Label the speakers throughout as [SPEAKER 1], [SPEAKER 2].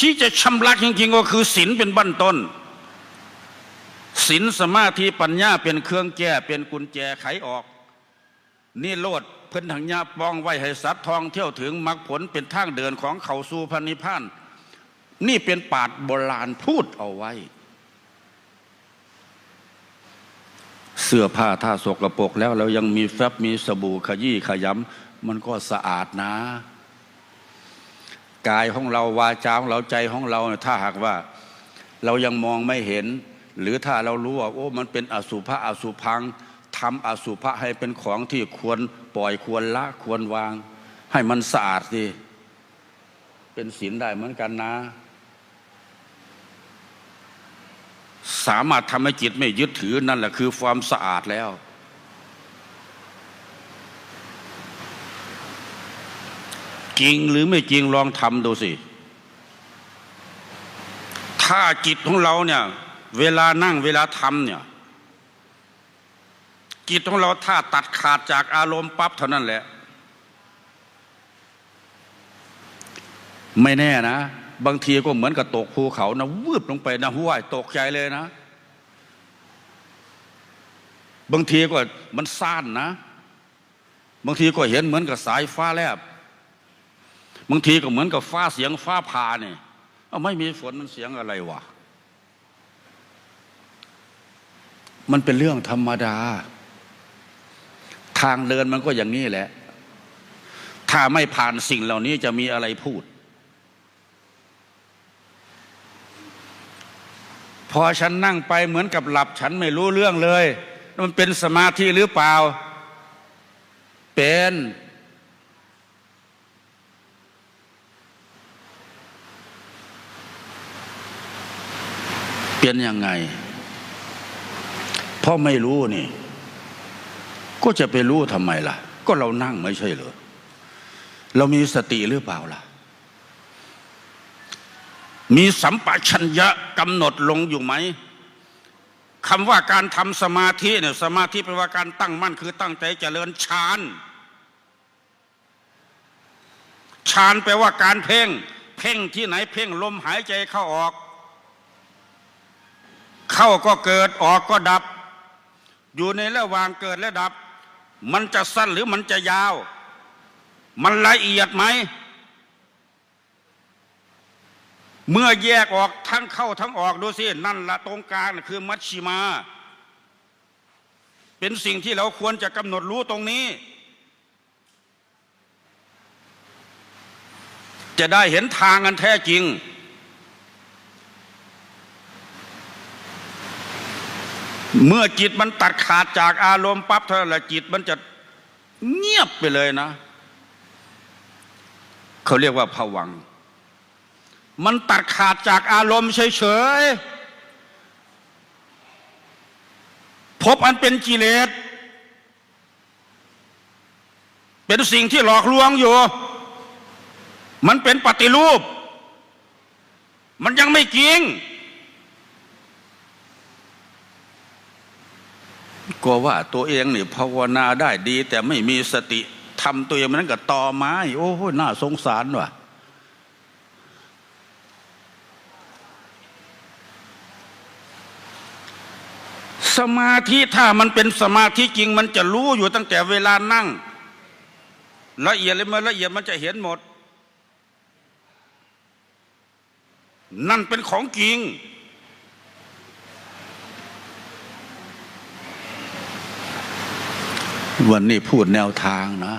[SPEAKER 1] ที่จะชำระจริงๆก็คือศีลเป็นบั้นต้นศีลสมาธิปัญญาเป็นเครื่องแก้เป็นกุญแจไขออก นี่โลดเพิ่นทางญาปองไว้ให้สัตว์ทองเที่ยวถึงมรรคผลเป็นทางเดินของเขาสู่พันิพาน นี่เป็นปาดโบราณพูดเอาไว้ เสื้อผ้าถ้าสกรปรกแล้วเรายังมีแฟบมีสบู่ขยี้ขยำมันก็สะอาดนะ กายของเราวาจาของเราใจของเราเนี่ยถ้าหากว่าเรายังมองไม่เห็น หรือถ้าเรารู้ว่าโอ้มันเป็นอสุภะอสุพังทำอสุภะให้เป็นของที่ควรปล่อยควรละควรวาง ให้มันสะอาดสิเป็นศีลได้เหมือนกันนะ สามารถทำให้จิตไม่ยึดถือนั่นแหละคือความสะอาดแล้ว จริงหรือไม่จริงลองทำดูสิ ถ้าจิตของเราเนี่ย เวลานั่งเวลาทำเนี่ย จิตของเราถ้าตัดขาดจากอารมณ์ปั๊บเท่านั้นแหละ ไม่แน่นะ บางทีก็เหมือนกับตกภูเขานะวืบลงไปนะห้วยตกใจเลยนะ บางทีก็มันซ่านนะ บางทีก็เห็นเหมือนกับสายฟ้าแลบ บางทีก็เหมือนกับฟ้าเสียงฟ้าผ่าเนี่ยเอาไม่มีฝนมันเสียงอะไรวะมันเป็นเรื่องธรรมดา ทางเดินมันก็อย่างนี้แหละ ถ้าไม่ผ่านสิ่งเหล่านี้จะมีอะไรพูด พอฉันนั่งไปเหมือนกับหลับฉันไม่รู้เรื่องเลย มันเป็นสมาธิหรือเปล่า เป็น เป็นยังไงเพราะไม่รู้นี่ ก็จะไปรู้ทำไมล่ะ ก็เรานั่งไม่ใช่เหรอเรามีสติหรือเปล่าล่ะ มีสัมปชัญญะกำหนดลงอยู่ไหมคำว่าการทำสมาธิเนี่ยสมาธิแปลว่าการตั้งมั่นคือตั้งใจเจริญฌานฌานแปลว่าการเพ่ง เพ่งที่ไหนเพ่งลมหายใจเข้าออก เข้าก็เกิดออกก็ดับ อยู่ในระหว่างเกิดและดับ มันจะสั้นหรือมันจะยาว มันละเอียดไหม เมื่อแยกออกทั้งเข้าทั้งออกดูสิ นั่นละตรงกลางน่คือมัชชิมา เป็นสิ่งที่เราควรจะกำหนดรู้ตรงนี้ จะได้เห็นทางกันแท้จริง เมื่อจิตมันตัดขาดจากอารมณ์ปั๊บเท่านั้นแหละจิตมันจะเงียบไปเลยนะ เขาเรียกว่าผวัง มันตัดขาดจากอารมณ์เฉยๆพบอันเป็นกิเลสเป็นสิ่งที่หลอกลวงอยู่ มันเป็นปฏิรูป มันยังไม่จริง กลัวว่าตัวเองนี่ภาวนาได้ดี แต่ไม่มีสติทำตัวเองมันกับตอไม้โอ้โหน่าสงสารว่ะสมาธิถ้ามันเป็นสมาธิจริง มันจะรู้อยู่ตั้งแต่เวลานั่ง ละเอียดเลยมันละเอียดมันจะเห็นหมด นั่นเป็นของจริง วันนี้พูดแนวทางนะ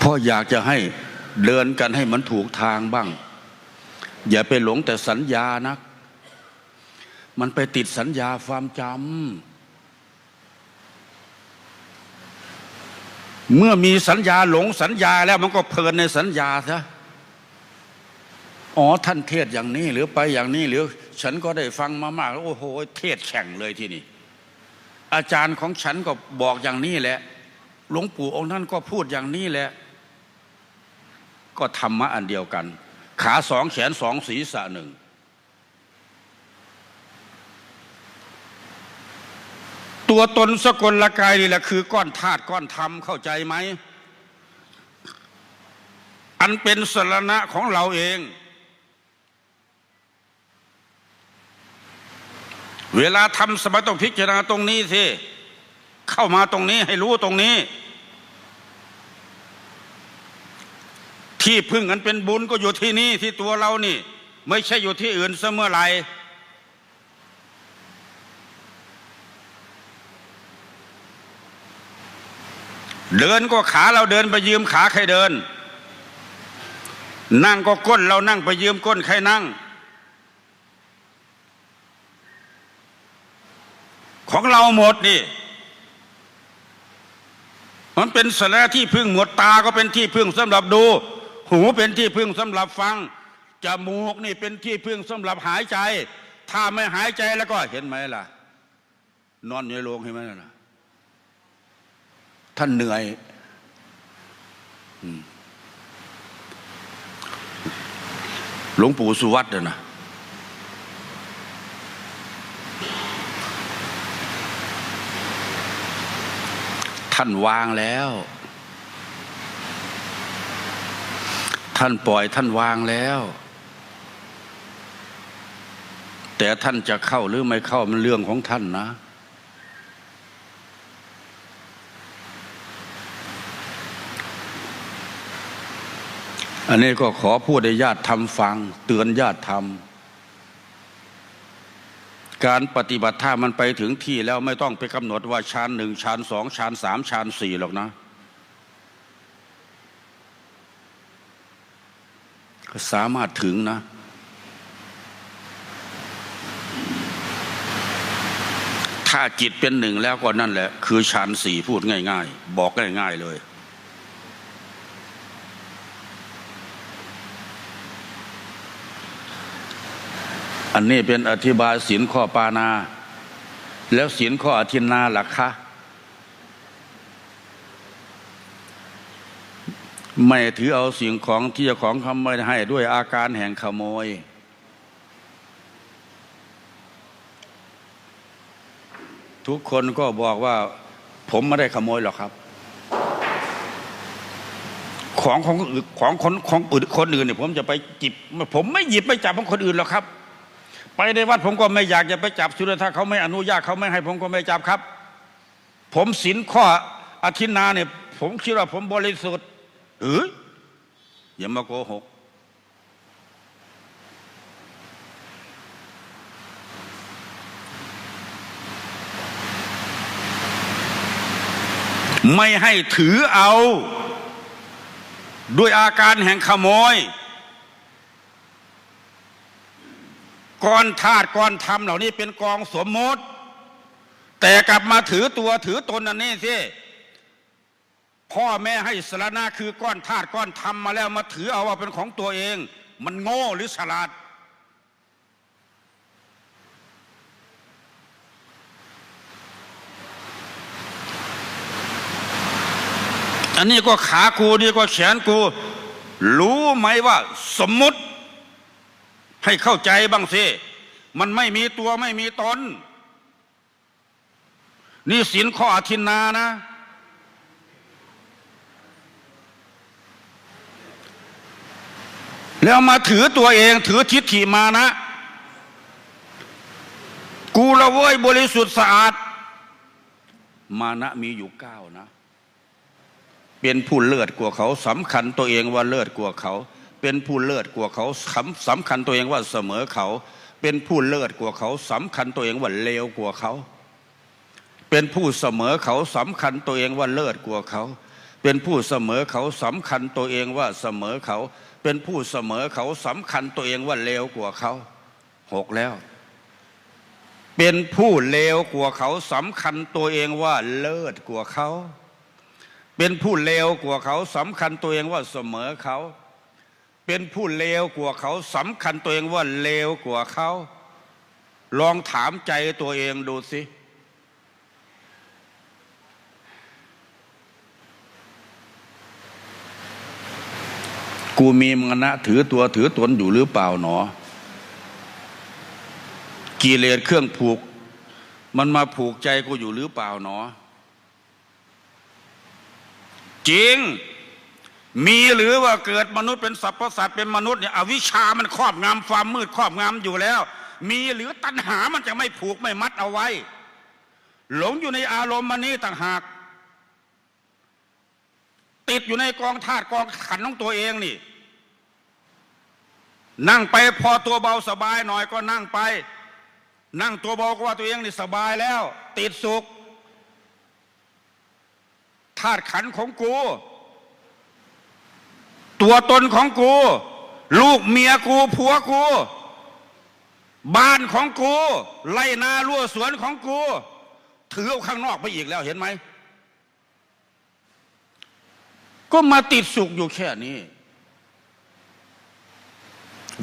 [SPEAKER 1] พราะอยากจะให้เดินกันให้มันถูกทางบ้าง อย่าไปหลงแต่สัญญานักมันไปติดสัญญาความจำเมื่อมีสัญญาหลงสัญญาแล้วมันก็เพลินในสัญญาซะอ๋อท่านเทศอย่างนี้หรือไปอย่างนี้หรือ ฉันก็ได้ฟังมามากโอ้โห เทศแข่งเลยที่นี่ อาจารย์ของฉันก็บอกอย่างนี้แหละ หลวงปู่องค์นั้นก็พูดอย่างนี้แหละ ก็ธรรมะอันเดียวกัน ขาสองแขนสองศีรษะหนึ่งตัวตนสกลละกายนี่แหละคือก้อนธาตุก้อนธรรมเข้าใจไหม อันเป็นสรณะของเราเอง เวลาทำสมาธิต้องพิจารณาตรงนี้สิ เข้ามาตรงนี้ให้รู้ตรงนี้ ที่พึ่งอันเป็นบุญก็อยู่ที่นี่ที่ตัวเรานี่ ไม่ใช่อยู่ที่อื่นเสมอไรเดินก็ขาเราเดินไปยืมขาใครเดิน นั่งก็ก้นเรานั่งไปยืมก้นใครนั่ง ของเราหมดนี่ มันเป็นสาระที่พึ่งหมดตาก็เป็นที่พึ่งสำหรับดู หูเป็นที่พึ่งสำหรับฟังจมูกนี่เป็นที่พึ่งสำหรับหายใจ ถ้าไม่หายใจแล้วก็เห็นไหมล่ะ นอนอยู่ในโรงเห็นไหมล่ะ ท่านเหนื่อยหลวงปู่สุวัตนะ ท่านวางแล้ว ท่านปล่อยท่านวางแล้ว แต่ท่านจะเข้าหรือไม่เข้ามันเรื่องของท่านนะ อันนี้ก็ขอพูดให้ญาติทำฟัง เตือนญาติทำ การปฏิบัติถ้ามันไปถึงที่แล้วไม่ต้องไปกำหนดว่าชานหนึ่งชานสองชานสามชานสี่หรอกนะ สามารถถึงนะ ถ้าจิตเป็นหนึ่งแล้วก็นั่นแหละ คือชานสี่พูดง่าย ๆ บอกง่าย ๆ เลย อันนี้เป็นอธิบายศีลข้อปานา แล้วศีลข้ออธินนาล่ะคะไม่ถือเอาสิ่งของที่เจ้าของขาไม่ได้ให้ด้วยอาการแห่งขโมย ทุกคนก็บอกว่า ผมไม่ได้ขโมยหรอกครับ ของของของคนของอื่นคนอื่นเนี่ยผมจะไปจิบ ผมไม่หยิบไม่จับของคนอื่นหรอกครับ ไปในวัดผมก็ไม่อยากจะไปจับสุดถ้าเขาไม่อนุญาตเขาไม่ให้ผมก็ไม่จับครับ ผมศีลข้ออธินาเนี่ยผมคิดว่าผมบริสุทธิ์เอออย่ามาโกหก ไม่ให้ถือเอา ด้วยอาการแห่งขโมย กองธาตุกองธรรมเหล่านี้เป็นกองสมมติ แต่กลับมาถือตัวถือตนอันนี้สิพ่อแม่ให้สารณะคือก้อนธาตุก้อนธรรมมาแล้วมาถือเอาว่าเป็นของตัวเอง มันโง่หรือฉลาด อันนี้ก็ขากูนี่ก็แขนกู รู้ไหมว่าสมมติ ให้เข้าใจบ้างสิมันไม่มีตัวไม่มีตน นี่ศีลข้ออธินนานะ แล้วมาถือตัวเองถือทิฏฐิมานะ กูละเว้ยบริสุทธิ์สะอาด มานะมีอยู่เก้านะ เป็นผู้เลิศกว่าเขาสำคัญตัวเองว่าเลิศกว่าเขา เป็นผู้เลิศกว่าเขาสำสำคัญตัวเองว่าเสมอเขา เป็นผู้เลิศกว่าเขาสำคัญตัวเองว่าเลวกว่าเขา เป็นผู้เสมอเขาสำคัญตัวเองว่าเลิศกว่าเขา เป็นผู้เสมอเขาสำคัญตัวเองว่าเสมอเขา เป็นผู้เสมอเขาสำคัญตัวเองว่าเลวกว่าเขาหกแล้ว เป็นผู้เลวกว่าเขาสำคัญตัวเองว่าเลิศกว่าเขา เป็นผู้เลวกว่าเขาสำคัญตัวเองว่าเสมอเขา เป็นผู้เลวกว่าเขาสำคัญตัวเองว่าเลวกว่าเขา ลองถามใจตัวเองดูสิ กูมีมรณะถือตัวถือตนอยู่หรือเปล่าหนอ กิเลสเครื่องผูก มันมาผูกใจกูอยู่หรือเปล่าหนอ จริง มีหรือว่าเกิดมนุษย์เป็นสรรพสัตว์เป็นมนุษย์เนี่ยอวิชามันครอบงำความมืดครอบงำอยู่แล้ว มีหรือตัณหามันจะไม่ผูกไม่มัดเอาไว้ หลงอยู่ในอารมณ์มันนี้ต่างหาก ติดอยู่ในกองธาตุกองขันของตัวเองนี่ นั่งไปพอตัวเบาสบายหน่อยก็นั่งไป นั่งตัวเบาก็ว่าตัวเองนี่สบายแล้ว ติดสุขธาตุขันของกู ตัวตนของกู ลูกเมียกูผัวกู บ้านของกู ไล่นารั่วสวนของกู ถือเอาข้างนอกไปอีกแล้วเห็นไหม ก็มาติดสุขอยู่แค่นี้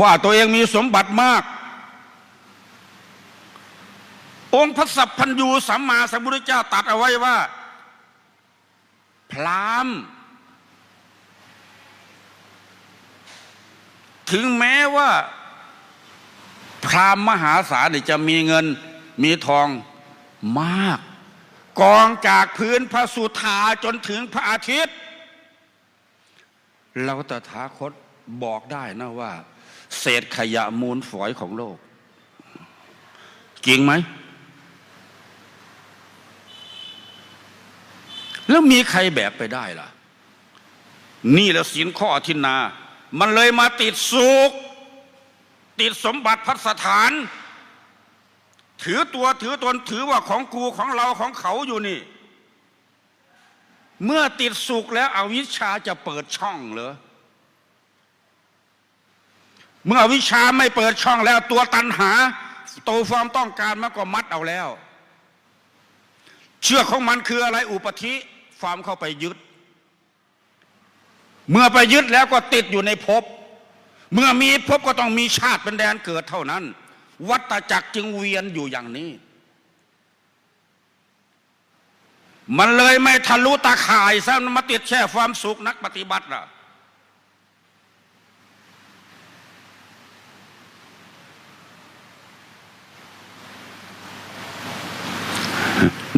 [SPEAKER 1] ว่าตัวเองมีสมบัติมาก องค์พระสัพพัญญูสัมมาสัมพุทธเจ้าตรัดเอาไว้ว่า พรามณ์ ถึงแม้ว่า พราหมณ์มหาศาลจะมีเงินมีทองมาก กองจากพื้นพระสุธาจนถึงพระอาทิตย์ เราตถาคตบอกได้นะว่า เศษขยะมูลฝอยของโลก จริงไหม แล้วมีใครแบกไปได้ล่ะ นี่แหละสินข้ออธินา มันเลยมาติดสุขติดสมบัติพัสถาน ถือตัวถือตนถือว่าของกูของเราของเขาอยู่นี่ เมื่อติดสุขแล้วอวิชชาจะเปิดช่องเหรอเมื่ออวิชชาไม่เปิดช่องแล้วตัวตันหาโตัวความต้องการมันก็มัดเอาแล้ว เชื่อกของมันคืออะไรอุปธิความเข้าไปยึด เมื่อไปยึดแล้วก็ติดอยู่ในภพ เมื่อมีภพก็ต้องมีชาติเป็นแดนเกิดเท่านั้น วัตจักรจึงเวียนอยู่อย่างนี้ มันเลยไม่ทะลุตาข่ายซะมันมาติดแช่ความสุขนักปฏิบัติล่ะ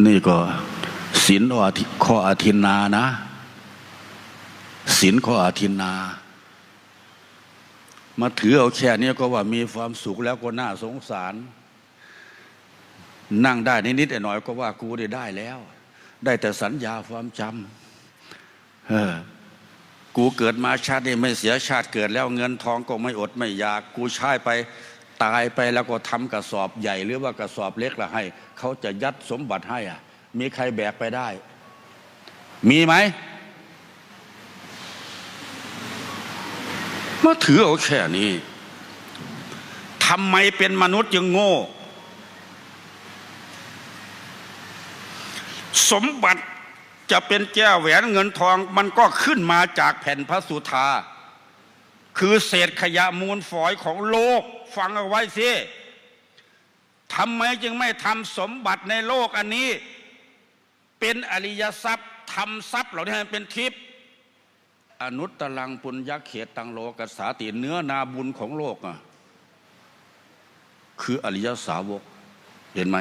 [SPEAKER 1] นี่ก็ศีลข้ออธินานะ ศีลข้ออธินา มาถือเอาแค่นี้ก็ว่ามีความสุขแล้วก็น่าสงสาร นั่งได้นิดๆหน่อยๆก็ว่ากูได้ได้แล้ว ได้แต่สัญญาความจำเออกูเกิดมาชาตินี้ไม่เสียชาติเกิดแล้วเงินทองก็ไม่อดไม่อยาก กูใช้ไปตายไปแล้วก็ทำกระสอบใหญ่หรือว่ากระสอบเล็กละให้ เขาจะยัดสมบัติให้อะ มีใครแบกไปได้ มีไหม มาถือเอาแค่นี้ทำไมเป็นมนุษย์ยังโง่ สมบัติจะเป็นแก้วแหวนเงินทองมันก็ขึ้นมาจากแผ่นพระสุธา คือเศษขยะมูลฝอยของโลก ฟังเอาไว้สิทำไมจึงไม่ทำสมบัติในโลกอันนี้ เป็นอริยทรัพย์ทำทรัพย์เหล่านี้ให้เป็นทิพย์ อนุตตรังปุญญเขตตังโลกัสสาติเนื้อนาบุญของโลกอะคืออริยสาวกเห็นไหม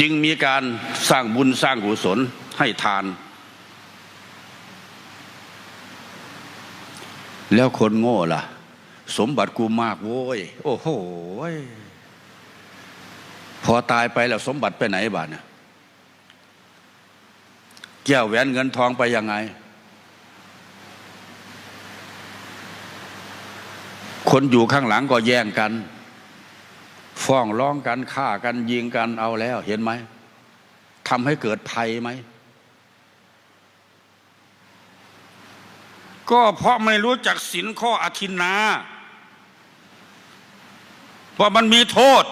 [SPEAKER 1] จึงมีการสร้างบุญสร้างกุศลให้ทาน แล้วคนโง่ล่ะ สมบัติกูมากโว้ย โอ้โหย พอตายไปแล้วสมบัติไปไหนบ้านเนี่ยแก้วแหวนเงินทองไปยังไง คนอยู่ข้างหลังก็แย่งกัน ฟ้องร้องกันฆ่ากันยิงกันเอาแล้ว เห็นไหมทำให้เกิดภัยไหม ก็เพราะไม่รู้จักศีลข้ออธินนาว่ามันมีโทษ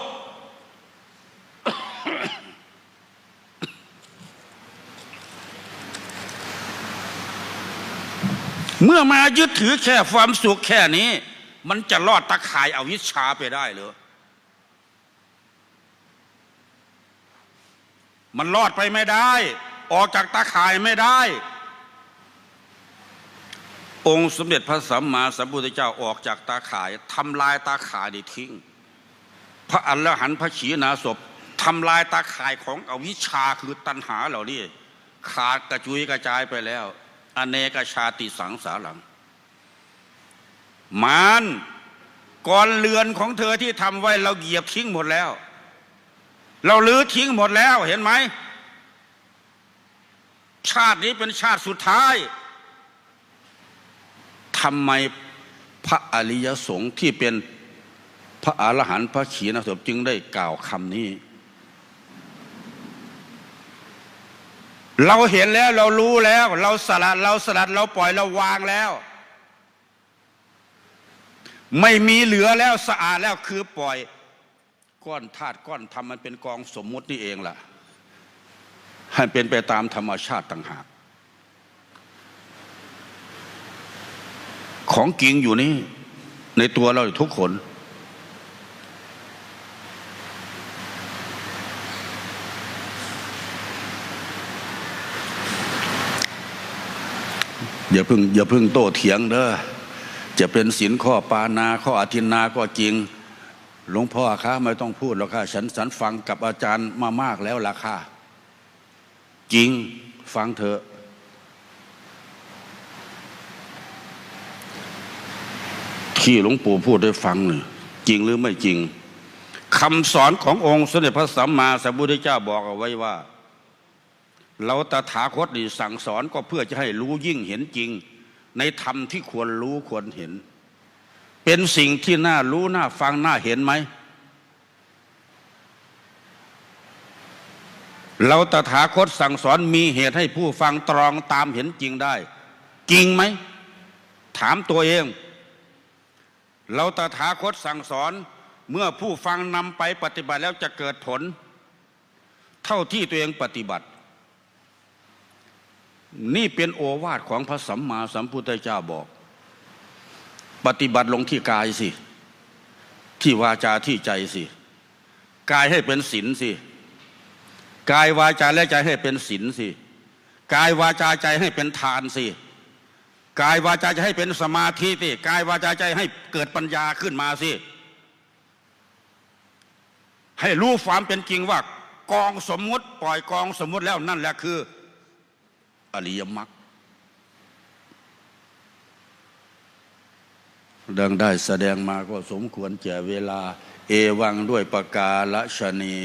[SPEAKER 1] เมื่อมายึดถือแค่ความสุขแค่นี้ มันจะรอดตะข่ายเอาวิชาไปได้หรือมันรอดไปไม่ได้ ออกจากตาข่ายไม่ได้ องค์สมเด็จพระสัมมาสัมพุทธเจ้าออกจากตาข่ายทำลายตาข่ายได้ทิ้ง พระอรหันพระขีณาสพทำลายตาข่ายของอวิชชาคือตัณหาเหล่านี้ขาดกระจุยกระจายไปแล้ว อเนกชาติสังสารังมารก่อนเรือนของเธอที่ทำไว้เราเหยียบทิ้งหมดแล้ว เราลื้อทิ้งหมดแล้วเห็นไหม ชาตินี้เป็นชาติสุดท้ายทำไมพระอริยสงฆ์ที่เป็นพระอรหันต์พระขีณาสพจึงได้กล่าวคำนี้ เราเห็นแล้วเรารู้แล้ว เราสลัดเราสลัดเราปล่อยเราวางแล้ว ไม่มีเหลือแล้วสะอาดแล้วคือปล่อย ก้อนธาตุก้อนธรรมมันเป็นกองสมมุตินี่เองล่ะให้เป็นไปตามธรรมชาติต่างหาก ของจริงอยู่นี่ ในตัวเราทุกคน อย่าเพึ่งอย่าเพึ่งโต้เถียงเด้อจะเป็นศีลข้อปานาข้ออธินาก็จริง หลวงพ่อคะไม่ต้องพูดหรอกค่ะฉันฉันฟังกับอาจารย์มามากแล้วล่ะค่ะ จริงฟังเถอะที่หลวงปู่พูดได้ฟังเนี่ยจริงหรือไม่จริงคำสอนขององค์สมเด็จพระสัมมาสัมพุทธเจ้าบอกเอาไว้ว่า เราตถาคตนี่สั่งสอนก็เพื่อจะให้รู้ยิ่งเห็นจริง ในธรรมที่ควรรู้ควรเห็น เป็นสิ่งที่น่ารู้น่าฟังน่าเห็นไหมเราตถาคตสั่งสอนมีเหตุให้ผู้ฟังตรองตามเห็นจริงได้ จริงไหม ถามตัวเอง เราตถาคตสั่งสอนเมื่อผู้ฟังนำไปปฏิบัติแล้วจะเกิดผล เท่าที่ตัวเองปฏิบัติ นี่เป็นโอวาทของพระสัมมาสัมพุทธเจ้าบอก ปฏิบัติลงที่กายสิ ที่วาจาที่ใจสิกายให้เป็นศีลสิกายวาจาและใจให้เป็นศีลสิกายวาจาใจให้เป็นทานสิกายวาจาจะให้เป็นสมาธิสิกายวาจาใจให้เกิดปัญญาขึ้นมาสิให้รู้ความเป็นจริงว่ากองสมมุติปล่อยกองสมมุติแล้วนั่นแหละคือ อริยมรรคดังได้แสดงมาก็สมควรแก่เวลา เอวังด้วยประกาศชนี